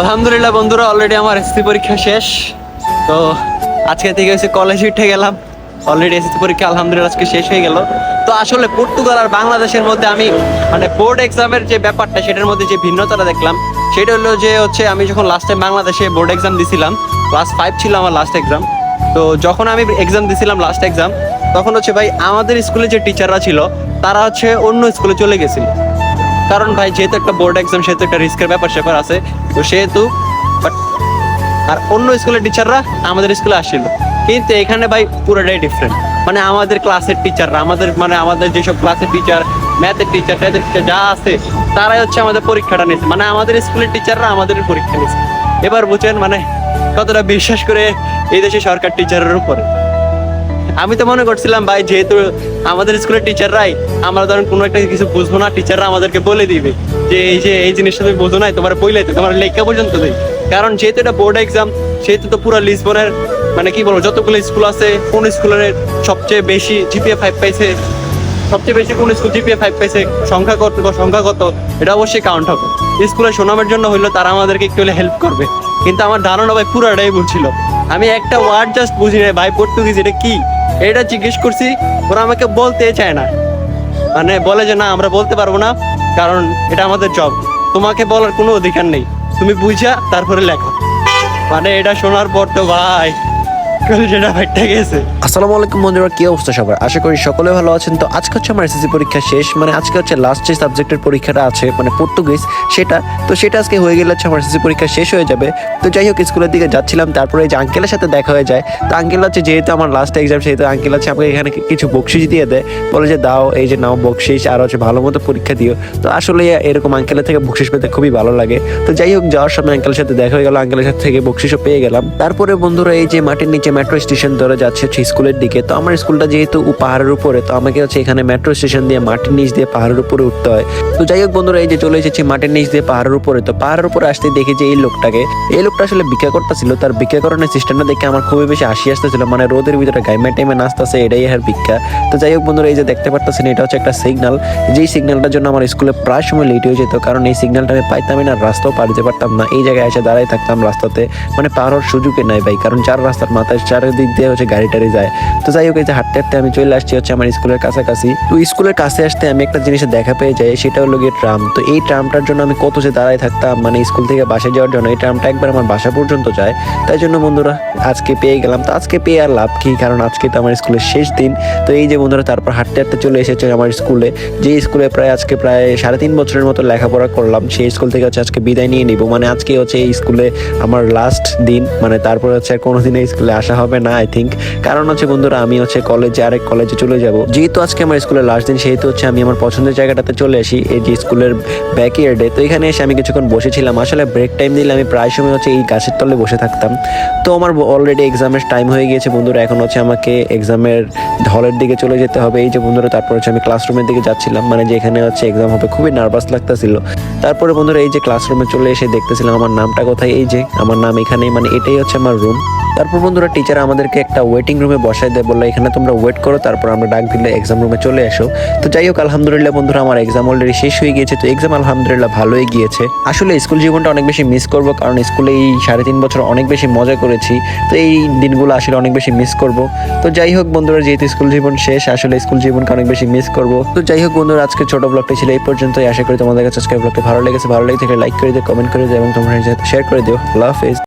আলহামদুলিল্লাহ বন্ধুরা অলরেডি আমার এসএসসি পরীক্ষা শেষ। তো আজকে থেকে হচ্ছে কলেজে উঠে গেলাম। অলরেডি এসএসসি পরীক্ষা আলহামদুলিল্লাহ আজকে শেষ হয়ে গেল। তো আসলে পর্তুগাল আর বাংলাদেশের মধ্যে আমি মানে বোর্ড এক্সামের যে ব্যাপারটা, সেটার মধ্যে যে ভিন্নতাটা দেখলাম, সেটা হলো যে হচ্ছে আমি যখন লাস্ট টাইম বাংলাদেশে বোর্ড এক্সাম দিছিলাম ক্লাস ফাইভ ছিল আমার লাস্ট এক্সাম তো যখন আমি এক্সাম দিছিলাম লাস্ট এক্সাম তখন হচ্ছে ভাই, আমাদের স্কুলে যে টিচাররা ছিল, তারা হচ্ছে অন্য স্কুলে চলে গেছিল। কারণ ভাই, যেহেতু একটা বোর্ড এক্সাম সেহেতু একটা রিস্কের ব্যাপার স্যাপার আছে। তো সেহেতু বাট আর অন্য স্কুলের টিচাররা আমাদের স্কুলে আসছিল। কিন্তু এখানে ভাই, পুরোটাই ডিফারেন্ট মানে আমাদের ক্লাসের টিচাররা আমাদের মানে আমাদের যেসব ক্লাসের টিচার ম্যাথের টিচার ট্যাথের টিচার যা আছে, তারাই হচ্ছে আমাদের পরীক্ষাটা নিয়েছে। মানে আমাদের স্কুলের টিচাররা আমাদের পরীক্ষা নিয়েছে। এবার বুঝেন মানে কতটা বিশ্বাস করে এই দেশে সরকার টিচারের উপরে। আমি তো মনে করছিলাম, ভাই, যেহেতু আমাদের স্কুলের টিচাররাই, আমরা ধরেন কোনো একটা কিছু বুঝব না, টিচাররা আমাদেরকে বলে দিবে যে, এই যে, এই জিনিসটা তুমি বুঝো না তোমার বইলে তোমার লেখা পর্যন্ত দেয় কারণ যেহেতু এটা বোর্ড এক্সাম, সেহেতু তো পুরো লিসবনের মানে কি বলব, যতগুলো স্কুল আছে, কোন স্কুলের সবচেয়ে বেশি জিপিএ ফাইভ পাইছে, সবচেয়ে বেশি কোন স্কুল জিপিএ ফাইভ পাইছে, সংখ্যা কত সংখ্যা কত, এটা অবশ্যই কাউন্ট হবে। স্কুলের সুনামের জন্য হইল তারা আমাদেরকে একটু হলে হেল্প করবে। কিন্তু আমার ধারণা ভাই পুরাটাই বুঝছিল আমি একটা ওয়ার্ড জাস্ট বুঝি না ভাই, পর্তুগিজ, এটা কি? এটা জিজ্ঞেস করছি, ওরা আমাকে বলতে চায় না। মানে বলে যে, না, আমরা বলতে পারব না, কারণ এটা আমাদের জব তোমাকে বলার কোনো অধিকার নেই। তুমি বুঝা, তারপরে লেখো। মানে এটা শোনার পর তো ভাই আসসালামু আলাইকুম বন্ধুরা, কি অবস্থা সবার? আশা করি সকলে ভালো আছেন। তো আজকে হচ্ছে আমার এসএসসি পরীক্ষা শেষ মানে আজকে হচ্ছে লাস্ট যে সাবজেক্টের পরীক্ষাটা আছে মানে পর্তুগিজ সেটা, তো সেটা আজকে হয়ে গেলে হচ্ছে আমার এসএসসি পরীক্ষা শেষ হয়ে যাবে। তো যাই হোক, স্কুলের দিকে যাচ্ছিলাম, তারপরে যে আঙ্কেলের সাথে দেখা হয়ে যায়। তো আঙ্কেল হচ্ছে যেহেতু আমার লাস্ট এক্সাম সেহেতু আঙ্কেল হচ্ছে আমাকে এখানে কিছু বকশিস দিয়ে দেয়। বলে যে, দাও, এই যে নাও বকশিস আর হচ্ছে ভালো মতো পরীক্ষা দিও। তো আসলে এরকম আঙ্কেলের থেকে বকশিস পেতে খুবই ভালো লাগে। তো যাই হোক, যাওয়ার সময় আঙ্কেলের সাথে দেখা হয়ে গেল, আঙ্কেলের সাথে থেকে বকশিসও পেয়ে গেলাম। তারপরে বন্ধুরা, এই যে মাটির নিচে মেট্রো স্টেশন ধরে যাচ্ছে হচ্ছে স্কুলের দিকে। তো আমার স্কুলটা যেহেতু পাহাড়ের উপরে, তো আমাকে হচ্ছে এখানে মেট্রো স্টেশন দিয়ে মাটির নিচ দিয়ে পাহাড়ের উপরে উঠতে হয়। তো যাই হোক বন্ধুরা, এই যে চলে এসেছি মাটির নিচ দিয়ে পাহাড়ের উপরে। তো পাহাড়ের উপরে আসতে দেখি যে এই লোকটাকে, এই লোকটা আসলে ভিক্ষা করতেছিল। তার ভিক্ষা করানোর সিস্টেমটা দেখে আমার খুবই বেশি হাসি আসতেছিল। মানে রোদের ভিতরে গাইমে টাইমে নাচতেছে, এটাই আর ভিক্ষা। তো যাই হোক বন্ধুরা, এই যে দেখতে পারতেছেন, এটা হচ্ছে একটা সিগন্যাল যেই সিগন্যালটার জন্য আমার স্কুলে প্রায় সময় লেট হয়ে যেত, কারণ এই সিগন্যালটা আমি পাইতামই না, রাস্তাও পার দিতে পারতাম না। এই জায়গায় এসে দাঁড়াই থাকতাম রাস্তাতে। মানে পার হওয়ার সুযোগই নাই ভাই, কারণ চার রাস্তার মাথায় চারিদিক দিয়ে হচ্ছে গাড়ি টাড়ি যায়। তো যাই হোক, এই যে হাঁটতে হাঁটতে আমি চলে আসছি হচ্ছে আমার স্কুলের কাছাকাছি। তো স্কুলের কাছে আসতে আমি একটা জিনিসের দেখা পেয়ে যাই, সেটা হলো গিয়ে ট্রাম। তো এই ট্রামটার জন্য আমি কত যে দাঁড়ায় থাকতাম মানে স্কুল থেকে বাসায় যাওয়ার জন্য এই ট্রামটা একবার আমার বাসা পর্যন্ত যায়। তাই জন্য বন্ধুরা, আজকে পেয়ে গেলাম। তো আজকে পেয়ে আর লাভ কী? কারণ আজকে তো আমার স্কুলের শেষ দিন। তো এই যে বন্ধুরা, তারপর হাঁটতে হাঁটতে চলে এসেছে আমার স্কুলে। যে স্কুলে প্রায় আজকে প্রায় সাড়ে তিন বছরের মতো লেখাপড়া করলাম, সেই স্কুল থেকে হচ্ছে আজকে বিদায় নিয়ে নিব। মানে আজকে হচ্ছে এই স্কুলে আমার লাস্ট দিন। মানে তারপর হচ্ছে আর কোনোদিন এই স্কুলে আসা হবে না আই থিঙ্ক কারণ হচ্ছে বন্ধুরা, আমি হচ্ছে কলেজে আরেক কলেজে চলে যাব। যেহেতু আজকে আমার স্কুলের লাস্ট দিন, সেহেতু হচ্ছে আমি আমার পছন্দের জায়গাটাতে চলে আসি, এই যে স্কুলের ব্যাক ইয়ার্ডে তো এখানে এসে আমি কিছুক্ষণ বসেছিলাম। আসলে ব্রেক টাইম দিলে আমি প্রায় সময় হচ্ছে এই গাছের তলে বসে থাকতাম। তো আমার অলরেডি এক্সামের টাইম হয়ে গিয়েছে বন্ধুরা, এখন হচ্ছে আমাকে এক্সামের হলের দিকে চলে যেতে হবে। এই যে বন্ধুরা, তারপর হচ্ছে আমি ক্লাসরুমের দিকে যাচ্ছিলাম। মানে যে এখানে হচ্ছে এক্সাম হবে, খুবই নার্ভাস লাগতেছিল। তারপরে বন্ধুরা, এই যে ক্লাসরুমে চলে এসে দেখতেছিলাম আমার নামটা কোথায়, এই যে, আমার নাম এখানেই মানে এটাই হচ্ছে আমার রুম তারপর বন্ধুরা টিচার আমাদেরকে একটা ওয়েটিং রুমে বসায় দেয়, বলল, এখানে তোমরা ওয়েট করো, তারপর আমরা ডাক দিলে এক্সাম রুমে চলে এসো। তো যাই হোক, আলহামদুলিল্লাহ বন্ধুরা, আমার এক্সাম অলরেডি শেষ হয়ে গিয়েছে। তো এক্সাম আলহামদুলিল্লাহ ভালোই গিয়েছে। আসলে স্কুল জীবনটা অনেক বেশি মিস করব, কারণ স্কুলে এই সাড়ে তিন বছর অনেক বেশি মজা করেছি। তো এই দিনগুলো আসলে অনেক বেশি মিস করব। তো যাই হোক বন্ধুরা, যেহেতু স্কুল জীবন শেষ, আসলে স্কুল জীবনকে অনেক বেশি মিস করব। তো যাই হোক বন্ধুরা, আজকে ছোট ব্লগটি ছিল এই পর্যন্তই। আশা করি তোমাদের কাছে আজকের ব্লগটি ভালো লেগেছে। ভালো লেগে থাকলে লাইক করে দিও কমেন্ট করে দিও, এবং তোমরা শেয়ার করে দিও। আল্লাহ হাফেজ।